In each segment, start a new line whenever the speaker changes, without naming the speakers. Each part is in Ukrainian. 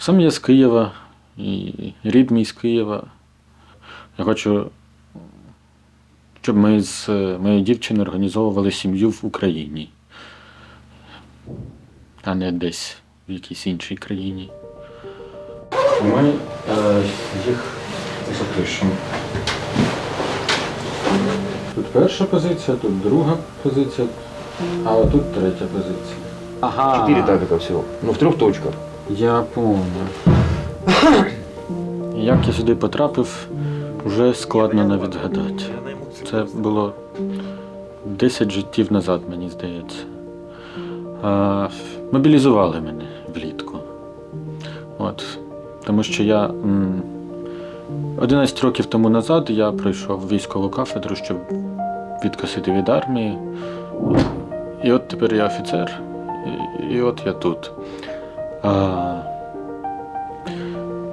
Сам я з Києва, і рід мій з Києва. Я хочу, щоб ми з моєю дівчиною організовували сім'ю в Україні, а не десь в якійсь іншій країні. Ми е, їх запишемо. Тут перша позиція, тут друга позиція, а тут третя позиція. Ага.
Четыре табика всего. Ну, в трех точках.
Я понял. Як я сюди потрапив, вже складно навіть згадати. Це було 10 життів назад, мені здається. А, мобілізували мене влітку. От. Тому що я 11 років тому назад я пройшов військову кафедру, щоб відкосити від армії. І от тепер я офіцер, і от я тут. А,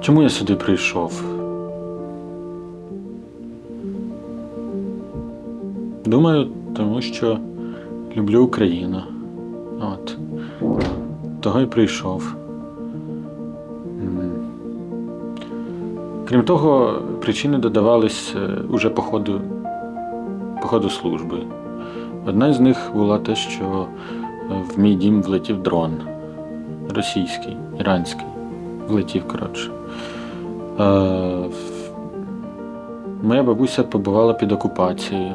чому я сюди прийшов? Думаю, тому що люблю Україну. От. Того й прийшов. Крім того, причини додавались е, уже по ходу, по ходу служби. Одна з них була те, що е, в мій дім влетів дрон російський, іранський. Влетів, коротше. Е, моя бабуся побувала під окупацією.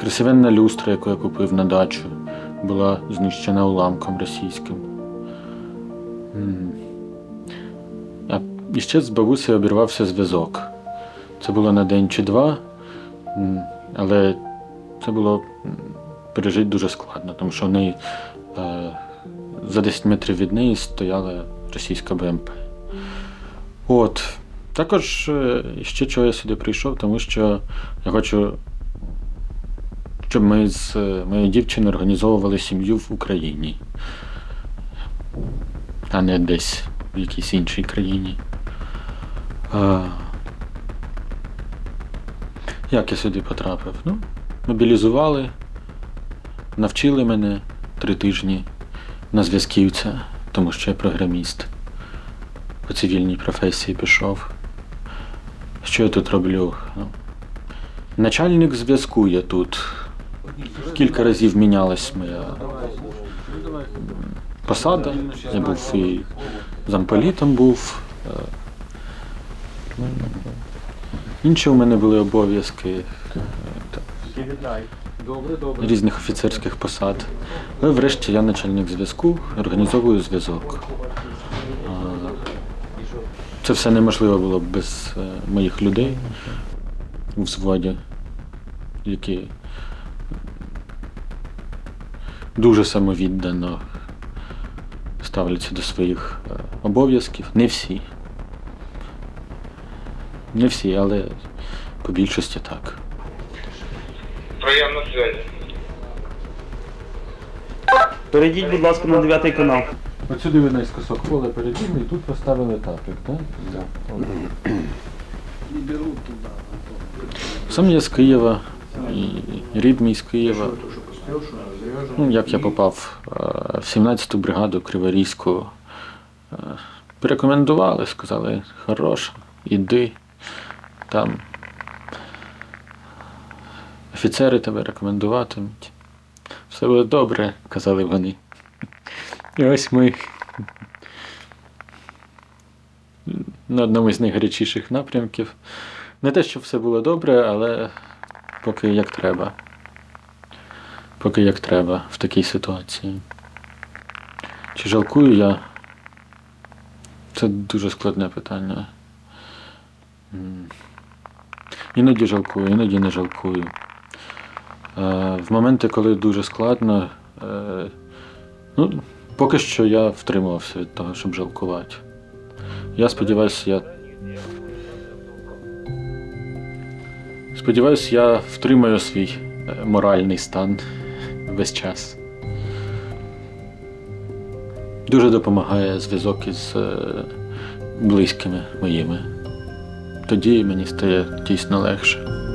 Красивенна люстра, яку я купив на дачу, була знищена уламком російським. А іще з бабусею обірвався зв'язок. Це було на день чи два, але це було пережити дуже складно, тому що в неї за 10 метрів від неї стояла російська БМП. От. Також е, ще чого я сюди прийшов, тому що я хочу, щоб ми з е, моєю дівчиною організовували сім'ю в Україні, а не десь в якійсь іншій країні. А, як я сюди потрапив? Ну, мобілізували, навчили мене три тижні на зв'язківця, тому що я програміст. По цивільній професії пішов. Що я тут роблю? Ну, начальник зв'язку я тут. Кілька разів мінялась моя посада. Я був і замполітом був. е, ну, Інші у мене були обов'язки. Різних офіцерських посад. Але врешті я начальник зв'язку, організовую зв'язок. Це все неможливо було без е, моїх людей у взводі, які дуже самовіддано ставляться до своїх е, обов'язків. Не всі. Не всі, але по більшості так.
Прием на связи.
Перейдіть, будь ласка, на 9 канал.
Отсюди ви наискосок поле перейділи і тут поставили тапик, так? Сам я з Києва, і рід мій з Києва. Ну, як я попав е, в 17-ту бригаду Криворізьку, е, порекомендували, сказали, хороша, іди. Там офіцери тебе рекомендуватимуть. Все буде добре, казали вони. І ось ми на одному з найгарячіших напрямків. Не те, щоб все було добре, але поки як треба. Поки як треба в такій ситуації. Чи жалкую я? Це дуже складне питання. Іноді жалкую, іноді не жалкую. Е, В моменти, коли дуже складно, е, ну, поки що я втримувався від того, щоб жалкувати. Я сподіваюся, я. Сподіваюсь, я втримаю свій е, моральний стан весь час. Дуже допомагає зв'язок із близькими моїми. Тоді мені стає дійсно легше.